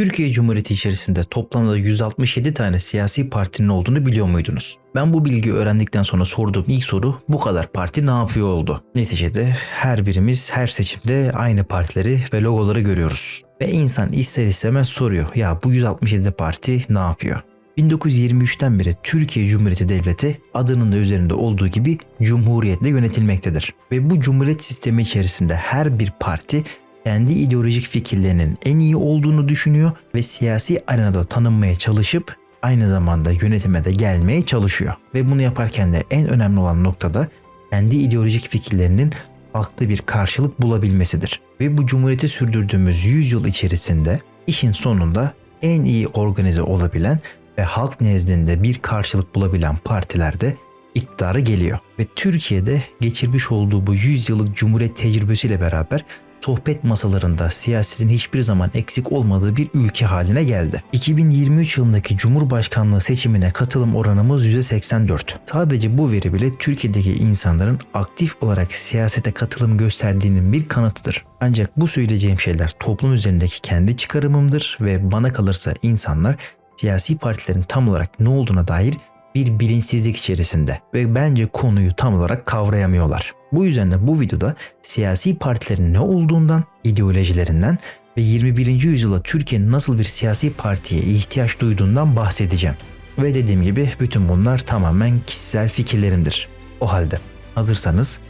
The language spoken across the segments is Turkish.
Türkiye Cumhuriyeti içerisinde toplamda 167 tane siyasi partinin olduğunu biliyor muydunuz? Ben bu bilgiyi öğrendikten sonra sorduğum ilk soru bu kadar parti ne yapıyor oldu? Neticede her birimiz her seçimde aynı partileri ve logoları görüyoruz. Ve insan ister istemez soruyor ya bu 167 parti ne yapıyor? 1923'ten beri Türkiye Cumhuriyeti Devleti adının da üzerinde olduğu gibi cumhuriyetle yönetilmektedir. Ve bu cumhuriyet sistemi içerisinde her bir parti kendi ideolojik fikirlerinin en iyi olduğunu düşünüyor ve siyasi arenada tanınmaya çalışıp aynı zamanda yönetime de gelmeye çalışıyor. Ve bunu yaparken de en önemli olan noktada kendi ideolojik fikirlerinin farklı bir karşılık bulabilmesidir. Ve bu cumhuriyeti sürdürdüğümüz 100 yıl içerisinde işin sonunda en iyi organize olabilen ve halk nezdinde bir karşılık bulabilen partilerde iktidara geliyor. Ve Türkiye'de geçirmiş olduğu bu 100 yıllık cumhuriyet tecrübesiyle beraber sohbet masalarında siyasetin hiçbir zaman eksik olmadığı bir ülke haline geldi. 2023 yılındaki Cumhurbaşkanlığı seçimine katılım oranımız %84. Sadece bu veri bile Türkiye'deki insanların aktif olarak siyasete katılım gösterdiğinin bir kanıtıdır. Ancak bu söyleyeceğim şeyler toplum üzerindeki kendi çıkarımımdır ve bana kalırsa insanlar siyasi partilerin tam olarak ne olduğuna dair bir bilinçsizlik içerisinde ve bence konuyu tam olarak kavrayamıyorlar. Bu yüzden de bu videoda siyasi partilerin ne olduğundan, ideolojilerinden ve 21. yüzyılda Türkiye'nin nasıl bir siyasi partiye ihtiyaç duyduğundan bahsedeceğim. Ve dediğim gibi bütün bunlar tamamen kişisel fikirlerimdir. O halde hazırsanız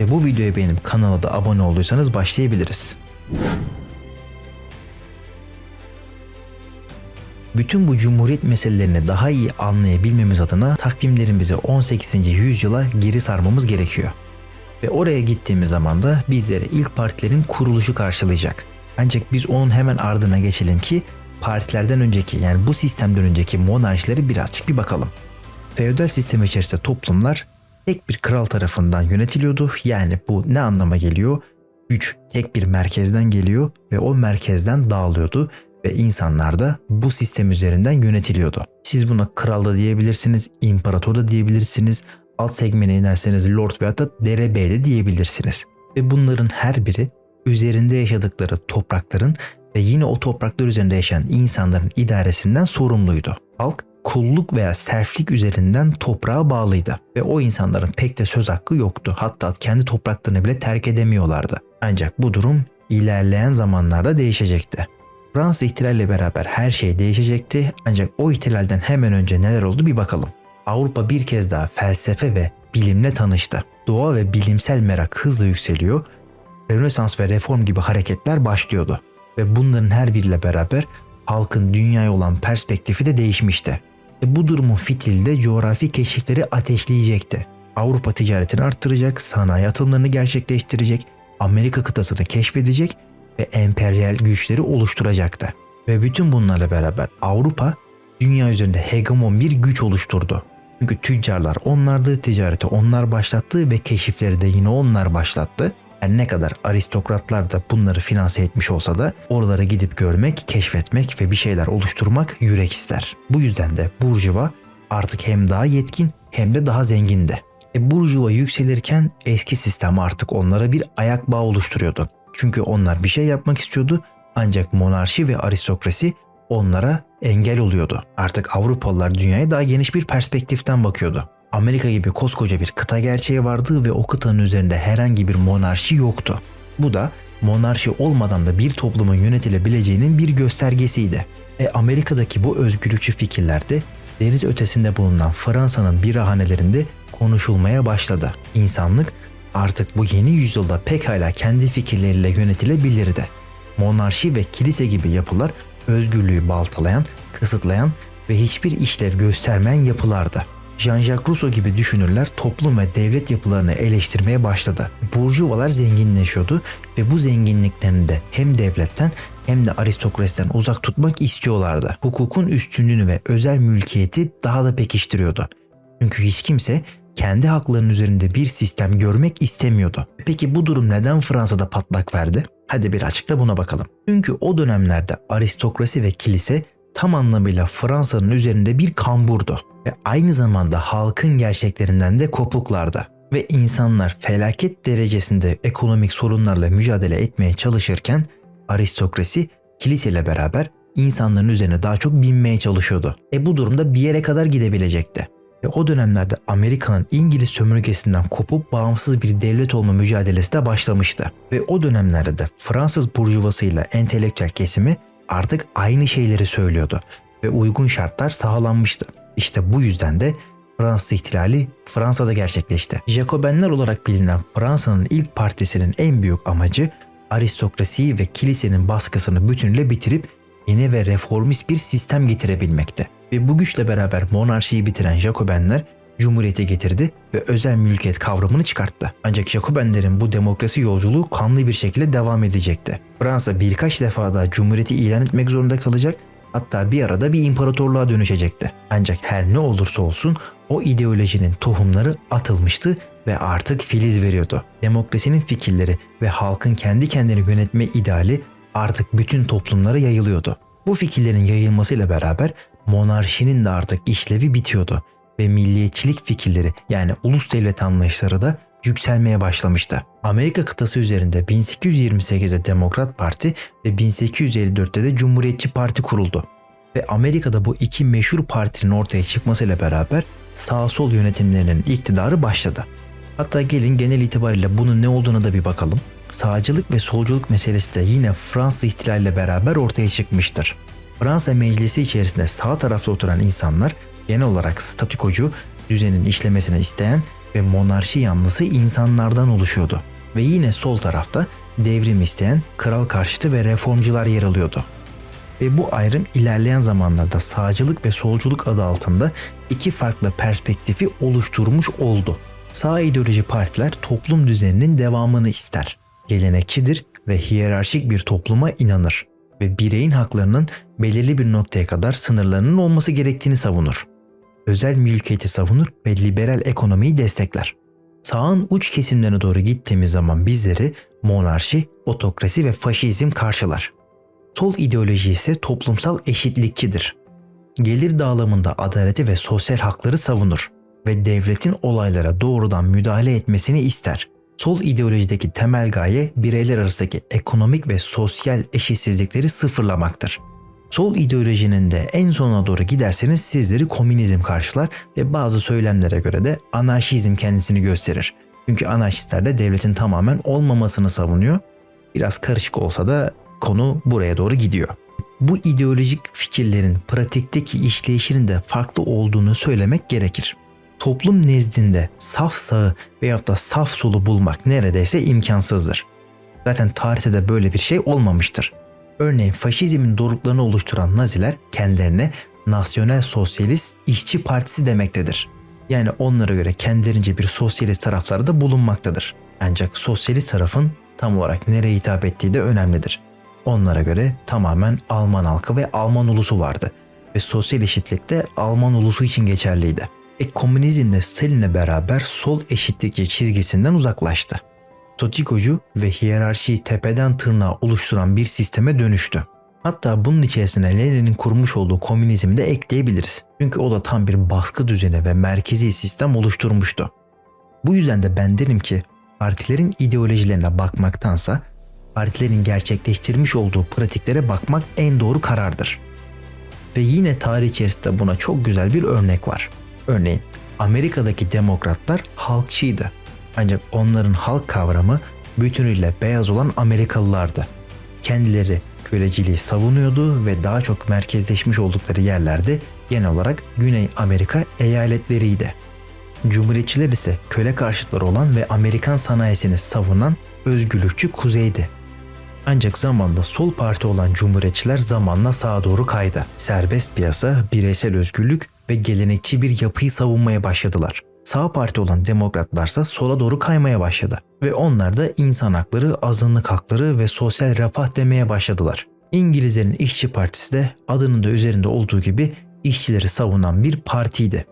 ve bu videoya benim kanala da abone olduysanız başlayabiliriz. Bütün bu cumhuriyet meselelerini daha iyi anlayabilmemiz adına takvimlerimizi 18. yüzyıla geri sarmamız gerekiyor. Ve oraya gittiğimiz zaman da bizlere ilk partilerin kuruluşu karşılayacak. Ancak biz onun hemen ardına geçelim ki partilerden önceki yani bu sistemden önceki monarşileri birazcık bir bakalım. Feodal sistem içerisinde toplumlar tek bir kral tarafından yönetiliyordu. Yani bu ne anlama geliyor? Güç tek bir merkezden geliyor ve o merkezden dağılıyordu ve insanlar da bu sistem üzerinden yönetiliyordu. Siz buna kral da diyebilirsiniz, imparator da diyebilirsiniz, alt segmene inerseniz lord veya da derebey de diyebilirsiniz. Ve bunların her biri üzerinde yaşadıkları toprakların ve yine o topraklar üzerinde yaşayan insanların idaresinden sorumluydu. Halk kulluk veya serflik üzerinden toprağa bağlıydı ve o insanların pek de söz hakkı yoktu. Hatta kendi topraklarını bile terk edemiyorlardı. Ancak bu durum ilerleyen zamanlarda değişecekti. Fransız ihtilalle beraber her şey değişecekti ancak o ihtilalden hemen önce neler oldu bir bakalım. Avrupa bir kez daha felsefe ve bilimle tanıştı. Doğa ve bilimsel merak hızla yükseliyor. Rönesans ve reform gibi hareketler başlıyordu. Ve bunların her biriyle beraber halkın dünyaya olan perspektifi de değişmişti. Ve bu durumun fitili de coğrafi keşifleri ateşleyecekti. Avrupa ticaretini arttıracak, sanayi atılımlarını gerçekleştirecek, Amerika kıtasını keşfedecek ve emperyal güçleri oluşturacaktı. Ve bütün bunlarla beraber Avrupa dünya üzerinde hegemon bir güç oluşturdu. Çünkü tüccarlar onlardı, ticareti onlar başlattı ve keşifleri de yine onlar başlattı. Her ne kadar aristokratlar da bunları finanse etmiş olsa da oralara gidip görmek, keşfetmek ve bir şeyler oluşturmak yürek ister. Bu yüzden de Burjuva artık hem daha yetkin hem de daha zengindi. E Burjuva yükselirken eski sistem artık onlara bir ayak bağı oluşturuyordu. Çünkü onlar bir şey yapmak istiyordu ancak monarşi ve aristokrasi onlara engel oluyordu. Artık Avrupalılar dünyaya daha geniş bir perspektiften bakıyordu. Amerika gibi koskoca bir kıta gerçeği vardı ve o kıtanın üzerinde herhangi bir monarşi yoktu. Bu da monarşi olmadan da bir toplumun yönetilebileceğinin bir göstergesiydi. E Amerika'daki bu özgürlükçü fikirler de deniz ötesinde bulunan Fransa'nın birahanelerinde konuşulmaya başladı. İnsanlık artık bu yeni yüzyılda pekala kendi fikirleriyle yönetilebilirdi. Monarşi ve kilise gibi yapılar özgürlüğü baltalayan, kısıtlayan ve hiçbir işlev göstermeyen yapılardı. Jean-Jacques Rousseau gibi düşünürler toplum ve devlet yapılarını eleştirmeye başladı. Burjuvalar zenginleşiyordu ve bu zenginliklerini de hem devletten hem de aristokrasiden uzak tutmak istiyorlardı. Hukukun üstünlüğünü ve özel mülkiyeti daha da pekiştiriyordu. Çünkü hiç kimse kendi haklarının üzerinde bir sistem görmek istemiyordu. Peki bu durum neden Fransa'da patlak verdi? Hadi birazcık da buna bakalım. Çünkü o dönemlerde aristokrasi ve kilise tam anlamıyla Fransa'nın üzerinde bir kamburdu ve aynı zamanda halkın gerçeklerinden de kopuklardı ve insanlar felaket derecesinde ekonomik sorunlarla mücadele etmeye çalışırken aristokrasi kiliseyle beraber insanların üzerine daha çok binmeye çalışıyordu. E bu durumda bir yere kadar gidebilecekti. Ve o dönemlerde Amerika'nın İngiliz sömürgesinden kopup bağımsız bir devlet olma mücadelesi de başlamıştı. Ve o dönemlerde de Fransız burjuvasıyla entelektüel kesimi artık aynı şeyleri söylüyordu ve uygun şartlar sağlanmıştı. İşte bu yüzden de Fransız ihtilali Fransa'da gerçekleşti. Jacobenler olarak bilinen Fransa'nın ilk partisinin en büyük amacı aristokrasiyi ve kilisenin baskısını bütünüyle bitirip yeni ve reformist bir sistem getirebilmekti. Ve bu güçle beraber monarşiyi bitiren Jacobenler Cumhuriyeti getirdi ve özel mülkiyet kavramını çıkarttı. Ancak Jacobenlerin bu demokrasi yolculuğu kanlı bir şekilde devam edecekti. Fransa birkaç defa daha Cumhuriyeti ilan etmek zorunda kalacak hatta bir arada bir imparatorluğa dönüşecekti. Ancak her ne olursa olsun o ideolojinin tohumları atılmıştı ve artık filiz veriyordu. Demokrasinin fikirleri ve halkın kendi kendini yönetme ideali artık bütün toplumlara yayılıyordu. Bu fikirlerin yayılmasıyla beraber monarşinin de artık işlevi bitiyordu ve milliyetçilik fikirleri yani ulus devlet anlayışları da yükselmeye başlamıştı. Amerika kıtası üzerinde 1828'de Demokrat Parti ve 1854'te de Cumhuriyetçi Parti kuruldu. Ve Amerika'da bu iki meşhur partinin ortaya çıkmasıyla beraber sağ sol yönetimlerinin iktidarı başladı. Hatta gelin genel itibariyle bunun ne olduğuna da bir bakalım. Sağcılık ve solculuk meselesi de yine Fransız ihtilaliyle beraber ortaya çıkmıştır. Fransa meclisi içerisinde sağ tarafta oturan insanlar genel olarak statükocu, düzenin işlemesini isteyen ve monarşi yanlısı insanlardan oluşuyordu. Ve yine sol tarafta devrim isteyen kral karşıtı ve reformcular yer alıyordu. Ve bu ayrım ilerleyen zamanlarda sağcılık ve solculuk adı altında iki farklı perspektifi oluşturmuş oldu. Sağ ideoloji partiler toplum düzeninin devamını ister. Gelenekçidir ve hiyerarşik bir topluma inanır ve bireyin haklarının belirli bir noktaya kadar sınırlarının olması gerektiğini savunur. Özel mülkiyeti savunur ve liberal ekonomiyi destekler. Sağın uç kesimlerine doğru gittiğimiz zaman bizleri monarşi, otokrasi ve faşizm karşılar. Sol ideoloji ise toplumsal eşitlikçidir. Gelir dağılımında adaleti ve sosyal hakları savunur ve devletin olaylara doğrudan müdahale etmesini ister. Sol ideolojideki temel gaye bireyler arasındaki ekonomik ve sosyal eşitsizlikleri sıfırlamaktır. Sol ideolojinin de en sonuna doğru giderseniz sizleri komünizm karşılar ve bazı söylemlere göre de anarşizm kendisini gösterir. Çünkü anarşistler de devletin tamamen olmamasını savunuyor. Biraz karışık olsa da konu buraya doğru gidiyor. Bu ideolojik fikirlerin pratikteki işleyişinin de farklı olduğunu söylemek gerekir. Toplum nezdinde saf sağı veyahut da saf solu bulmak neredeyse imkansızdır. Zaten tarihte de böyle bir şey olmamıştır. Örneğin faşizmin doruklarını oluşturan Naziler kendilerine Nasyonel Sosyalist İşçi Partisi demektedir. Yani onlara göre kendilerince bir sosyalist tarafları da bulunmaktadır. Ancak sosyalist tarafın tam olarak nereye hitap ettiği de önemlidir. Onlara göre tamamen Alman halkı ve Alman ulusu vardı ve sosyal eşitlik de Alman ulusu için geçerliydi. E komünizm de Stalin'le beraber sol eşitlikçi çizgisinden uzaklaştı. Statikocu ve hiyerarşiyi tepeden tırnağa oluşturan bir sisteme dönüştü. Hatta bunun içerisine Lenin'in kurmuş olduğu komünizmi de ekleyebiliriz. Çünkü o da tam bir baskı düzeni ve merkezi sistem oluşturmuştu. Bu yüzden de ben derim ki partilerin ideolojilerine bakmaktansa partilerin gerçekleştirmiş olduğu pratiklere bakmak en doğru karardır. Ve yine tarih içerisinde buna çok güzel bir örnek var. Örneğin Amerika'daki demokratlar halkçıydı. Ancak onların halk kavramı bütünüyle beyaz olan Amerikalılardı. Kendileri köleciliği savunuyordu ve daha çok merkezleşmiş oldukları yerlerde genel olarak Güney Amerika eyaletleriydi. Cumhuriyetçiler ise köle karşıtları olan ve Amerikan sanayisini savunan özgürlükçü kuzeydi. Ancak zamanla sol parti olan cumhuriyetçiler zamanla sağa doğru kaydı. Serbest piyasa, bireysel özgürlük ve gelenekçi bir yapıyı savunmaya başladılar. Sağ parti olan demokratlarsa sola doğru kaymaya başladı ve onlar da insan hakları, azınlık hakları ve sosyal refah demeye başladılar. İngilizlerin İşçi Partisi de adının da üzerinde olduğu gibi işçileri savunan bir partiydi.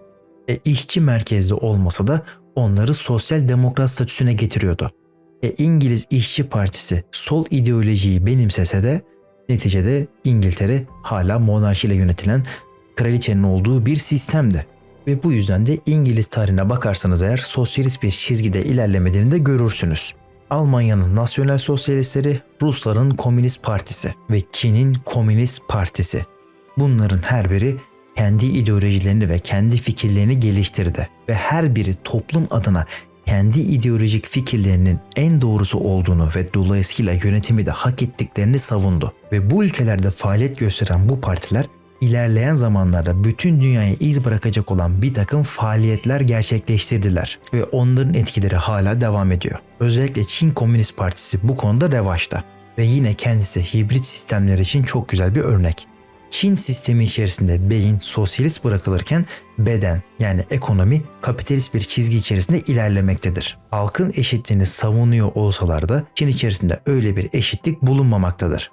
E, işçi merkezli olmasa da onları sosyal demokrat statüsüne getiriyordu. E, İngiliz İşçi Partisi sol ideolojiyi benimsese de neticede İngiltere hala monarşiyle yönetilen kraliçenin olduğu bir sistemdi. Ve bu yüzden de İngiliz tarihine bakarsanız eğer sosyalist bir çizgide ilerlemediğini de görürsünüz. Almanya'nın Nasyonel Sosyalistleri, Rusların Komünist Partisi ve Çin'in Komünist Partisi. Bunların her biri kendi ideolojilerini ve kendi fikirlerini geliştirdi ve her biri toplum adına kendi ideolojik fikirlerinin en doğrusu olduğunu ve dolayısıyla yönetimi de hak ettiklerini savundu. Ve bu ülkelerde faaliyet gösteren bu partiler ilerleyen zamanlarda bütün dünyaya iz bırakacak olan bir takım faaliyetler gerçekleştirdiler ve onların etkileri hala devam ediyor. Özellikle Çin Komünist Partisi bu konuda revaçta ve yine kendisi hibrit sistemler için çok güzel bir örnek. Çin sistemi içerisinde beyin sosyalist bırakılırken beden yani ekonomi kapitalist bir çizgi içerisinde ilerlemektedir. Halkın eşitliğini savunuyor olsalar da Çin içerisinde öyle bir eşitlik bulunmamaktadır.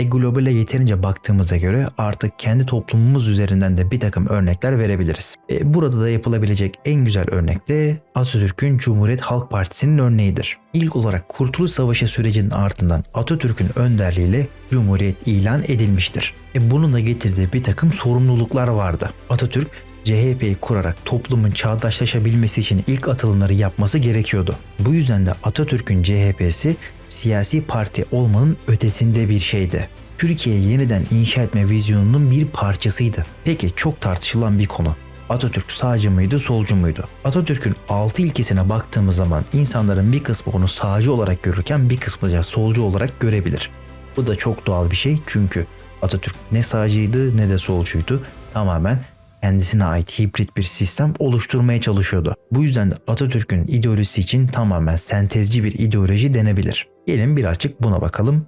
E globale yeterince baktığımıza göre artık kendi toplumumuz üzerinden de bir takım örnekler verebiliriz. E burada da yapılabilecek en güzel örnek de Atatürk'ün Cumhuriyet Halk Partisi'nin örneğidir. İlk olarak Kurtuluş Savaşı sürecinin ardından Atatürk'ün önderliğiyle Cumhuriyet ilan edilmiştir. E bunun da getirdiği bir takım sorumluluklar vardı. Atatürk CHP'yi kurarak toplumun çağdaşlaşabilmesi için ilk atılımları yapması gerekiyordu. Bu yüzden de Atatürk'ün CHP'si siyasi parti olmanın ötesinde bir şeydi. Türkiye'yi yeniden inşa etme vizyonunun bir parçasıydı. Peki çok tartışılan bir konu. Atatürk sağcı mıydı, solcu muydu? Atatürk'ün 6 ilkesine baktığımız zaman insanların bir kısmı onu sağcı olarak görürken bir kısmı da solcu olarak görebilir. Bu da çok doğal bir şey çünkü Atatürk ne sağcıydı ne de solcuydu. Tamamen kendisine ait hibrit bir sistem oluşturmaya çalışıyordu. Bu yüzden de Atatürk'ün ideolojisi için tamamen sentezci bir ideoloji denebilir. Gelin birazcık buna bakalım.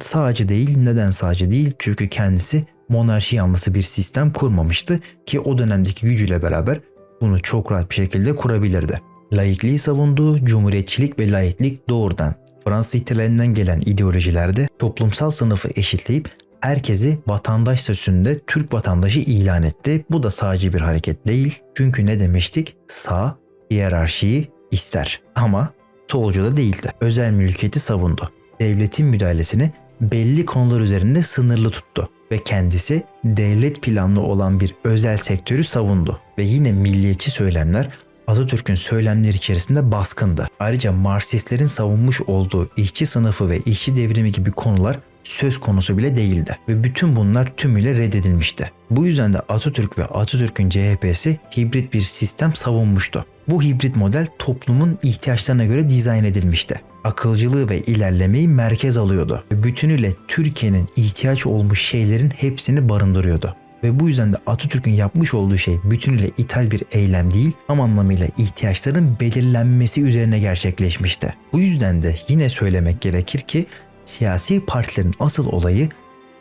Sağcı değil, neden sağcı değil? Çünkü kendisi monarşi yanlısı bir sistem kurmamıştı ki o dönemdeki gücüyle beraber bunu çok rahat bir şekilde kurabilirdi. Laikliği savunduğu cumhuriyetçilik ve laiklik doğrudan Fransız ihtilalinden gelen ideolojilerde toplumsal sınıfı eşitleyip herkesi vatandaş sözünde Türk vatandaşı ilan etti. Bu da sağcı bir hareket değil. Çünkü ne demiştik? Sağ hiyerarşiyi ister ama solcu da değildi. Özel mülkiyeti savundu. Devletin müdahalesini belli konular üzerinde sınırlı tuttu ve kendisi devlet planlı olan bir özel sektörü savundu ve yine milliyetçi söylemler Atatürk'ün söylemleri içerisinde baskındı. Ayrıca Marksistlerin savunmuş olduğu işçi sınıfı ve işçi devrimi gibi konular söz konusu bile değildi ve bütün bunlar tümüyle reddedilmişti. Bu yüzden de Atatürk ve Atatürk'ün CHP'si hibrit bir sistem savunmuştu. Bu hibrit model toplumun ihtiyaçlarına göre dizayn edilmişti. Akılcılığı ve ilerlemeyi merkez alıyordu ve bütünüyle Türkiye'nin ihtiyaç olmuş şeylerin hepsini barındırıyordu. Ve bu yüzden de Atatürk'ün yapmış olduğu şey bütünüyle ithal bir eylem değil, tam anlamıyla ihtiyaçların belirlenmesi üzerine gerçekleşmişti. Bu yüzden de yine söylemek gerekir ki siyasi partilerin asıl olayı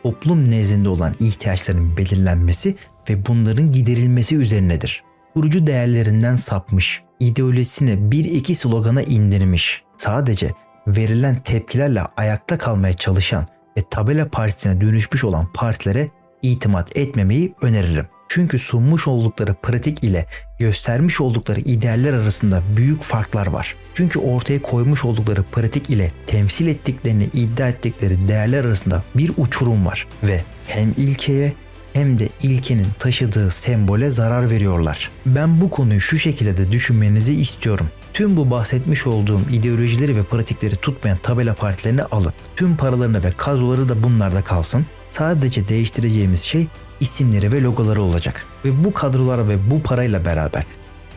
toplum nezdinde olan ihtiyaçların belirlenmesi ve bunların giderilmesi üzerinedir. Kurucu değerlerinden sapmış, ideolojisini bir iki slogana indirmiş, sadece verilen tepkilerle ayakta kalmaya çalışan ve tabela partisine dönüşmüş olan partilere itimat etmemeyi öneririm. Çünkü sunmuş oldukları pratik ile göstermiş oldukları idealler arasında büyük farklar var. Çünkü ortaya koymuş oldukları pratik ile temsil ettiklerini iddia ettikleri değerler arasında bir uçurum var ve hem ilkeye hem de ilkenin taşıdığı sembole zarar veriyorlar. Ben bu konuyu şu şekilde de düşünmenizi istiyorum. Tüm bu bahsetmiş olduğum ideolojileri ve pratikleri tutmayan tabela partilerini alın. Tüm paralarını ve kadroları da bunlarda kalsın. Sadece değiştireceğimiz şey isimleri ve logoları olacak. Ve bu kadrolar ve bu parayla beraber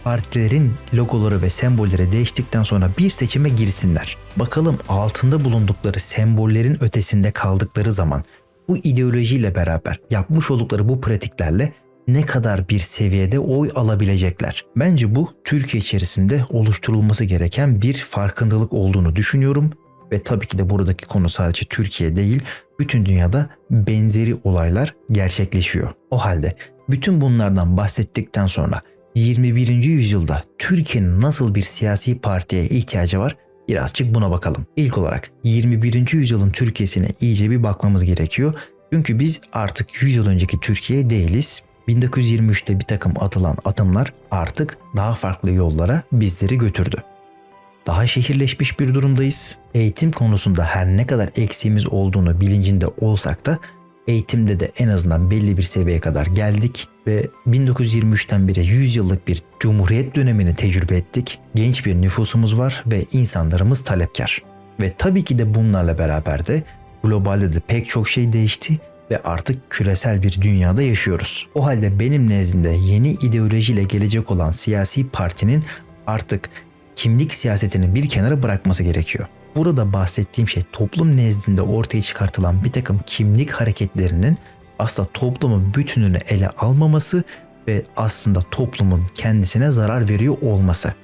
partilerin logoları ve sembolleri değiştikten sonra bir seçime girsinler. Bakalım altında bulundukları sembollerin ötesinde kaldıkları zaman bu ideolojiyle beraber yapmış oldukları bu pratiklerle ne kadar bir seviyede oy alabilecekler. Bence bu Türkiye içerisinde oluşturulması gereken bir farkındalık olduğunu düşünüyorum ve tabii ki de buradaki konu sadece Türkiye değil, bütün dünyada benzeri olaylar gerçekleşiyor. O halde bütün bunlardan bahsettikten sonra 21. yüzyılda Türkiye'nin nasıl bir siyasi partiye ihtiyacı var? Birazcık buna bakalım. İlk olarak 21. yüzyılın Türkiye'sine iyice bir bakmamız gerekiyor. Çünkü biz artık 100 yıl önceki Türkiye değiliz. 1923'te bir takım atılan adımlar artık daha farklı yollara bizleri götürdü daha şehirleşmiş bir durumdayız. Eğitim konusunda her ne kadar eksiğimiz olduğunu bilincinde olsak da eğitimde de en azından belli bir seviyeye kadar geldik ve 1923'ten beri 100 yıllık bir cumhuriyet dönemini tecrübe ettik. Genç bir nüfusumuz var ve insanlarımız talepkar. Ve tabii ki de bunlarla beraber de globalde de pek çok şey değişti ve artık küresel bir dünyada yaşıyoruz. O halde benim nezdimde yeni ideolojiyle gelecek olan siyasi partinin artık kimlik siyasetini bir kenara bırakması gerekiyor. Burada bahsettiğim şey toplum nezdinde ortaya çıkartılan bir takım kimlik hareketlerinin aslında toplumun bütününü ele almaması ve aslında toplumun kendisine zarar veriyor olması.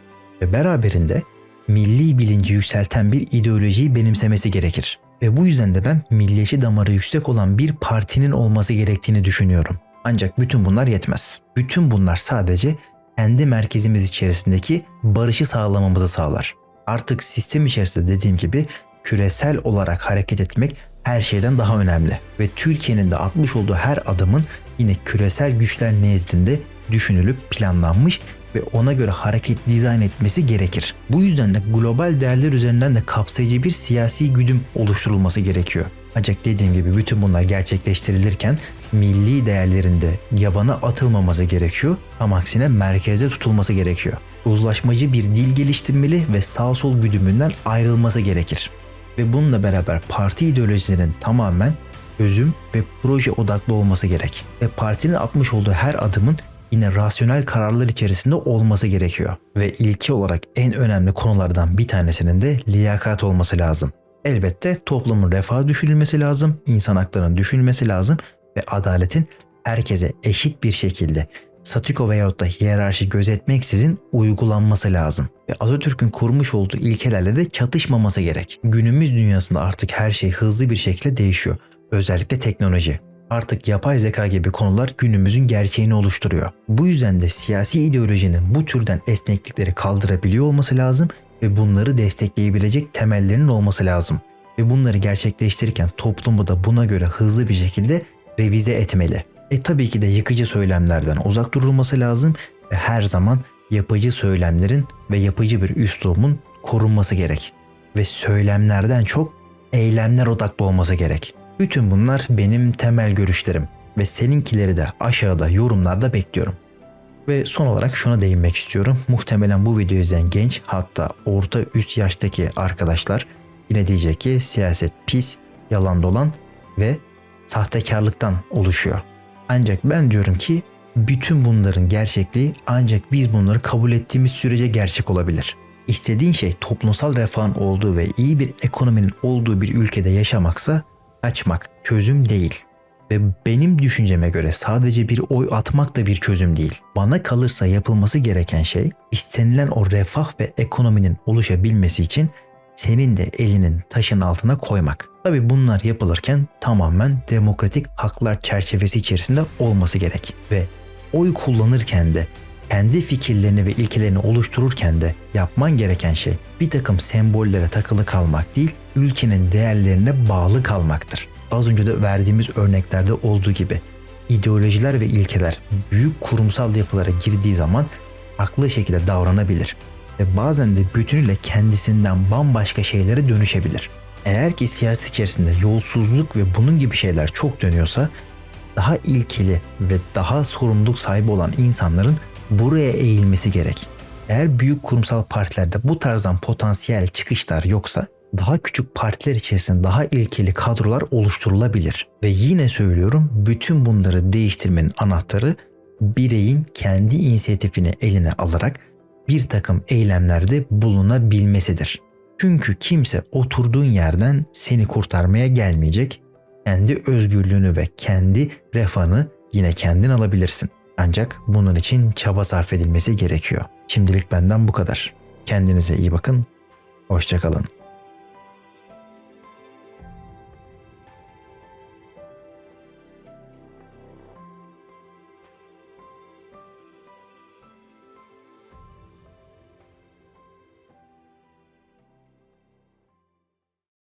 Ve beraberinde milli bilinci yükselten bir ideolojiyi benimsemesi gerekir. Ve bu yüzden de ben milliyetçi damarı yüksek olan bir partinin olması gerektiğini düşünüyorum. Ancak bütün bunlar yetmez. Bütün bunlar sadece kendi merkezimiz içerisindeki barışı sağlamamızı sağlar. Artık sistem içerisinde dediğim gibi küresel olarak hareket etmek her şeyden daha önemli ve Türkiye'nin de atmış olduğu her adımın yine küresel güçler nezdinde düşünülüp planlanmış ve ona göre hareket dizayn etmesi gerekir. Bu yüzden de global değerler üzerinden de kapsayıcı bir siyasi güdüm oluşturulması gerekiyor. Ancak dediğim gibi bütün bunlar gerçekleştirilirken milli değerlerinde yabana atılmaması gerekiyor. Tam aksine merkezde tutulması gerekiyor. Uzlaşmacı bir dil geliştirmeli ve sağ sol güdümünden ayrılması gerekir. Ve bununla beraber parti ideolojilerinin tamamen çözüm ve proje odaklı olması gerek. Ve partinin atmış olduğu her adımın yine rasyonel kararlar içerisinde olması gerekiyor. Ve ilki olarak en önemli konulardan bir tanesinin de liyakat olması lazım. Elbette toplumun refahı düşünülmesi lazım, insan haklarının düşünülmesi lazım ve adaletin herkese eşit bir şekilde statiko veyahut da hiyerarşi gözetmeksizin uygulanması lazım. Ve Atatürk'ün kurmuş olduğu ilkelerle de çatışmaması gerek. Günümüz dünyasında artık her şey hızlı bir şekilde değişiyor. Özellikle teknoloji. Artık yapay zeka gibi konular günümüzün gerçeğini oluşturuyor. Bu yüzden de siyasi ideolojinin bu türden esneklikleri kaldırabiliyor olması lazım ve bunları destekleyebilecek temellerinin olması lazım. Ve bunları gerçekleştirirken toplumu da buna göre hızlı bir şekilde revize etmeli. E tabii ki de yıkıcı söylemlerden uzak durulması lazım ve her zaman yapıcı söylemlerin ve yapıcı bir üslubun korunması gerek. Ve söylemlerden çok eylemler odaklı olması gerek. Bütün bunlar benim temel görüşlerim ve seninkileri de aşağıda yorumlarda bekliyorum. Ve son olarak şuna değinmek istiyorum. Muhtemelen bu videoyu izleyen genç hatta orta üst yaştaki arkadaşlar yine diyecek ki siyaset pis, yalan dolan ve sahtekarlıktan oluşuyor. Ancak ben diyorum ki bütün bunların gerçekliği ancak biz bunları kabul ettiğimiz sürece gerçek olabilir. İstediğin şey toplumsal refahın olduğu ve iyi bir ekonominin olduğu bir ülkede yaşamaksa kaçmak çözüm değil. Ve benim düşünceme göre sadece bir oy atmak da bir çözüm değil. Bana kalırsa yapılması gereken şey istenilen o refah ve ekonominin oluşabilmesi için senin de elinin taşın altına koymak. Tabi bunlar yapılırken tamamen demokratik haklar çerçevesi içerisinde olması gerek. Ve oy kullanırken de kendi fikirlerini ve ilkelerini oluştururken de yapman gereken şey bir takım sembollere takılı kalmak değil, ülkenin değerlerine bağlı kalmaktır. Az önce de verdiğimiz örneklerde olduğu gibi ideolojiler ve ilkeler büyük kurumsal yapılara girdiği zaman haklı şekilde davranabilir ve bazen de bütünüyle kendisinden bambaşka şeylere dönüşebilir. Eğer ki siyaset içerisinde yolsuzluk ve bunun gibi şeyler çok dönüyorsa daha ilkeli ve daha sorumluluk sahibi olan insanların buraya eğilmesi gerek. Eğer büyük kurumsal partilerde bu tarzdan potansiyel çıkışlar yoksa daha küçük partiler içerisinde daha ilkeli kadrolar oluşturulabilir. Ve yine söylüyorum bütün bunları değiştirmenin anahtarı bireyin kendi inisiyatifini eline alarak bir takım eylemlerde bulunabilmesidir. Çünkü kimse oturduğun yerden seni kurtarmaya gelmeyecek. Kendi özgürlüğünü ve kendi refahını yine kendin alabilirsin. Ancak bunun için çaba sarf edilmesi gerekiyor. Şimdilik benden bu kadar. Kendinize iyi bakın. Hoşçakalın.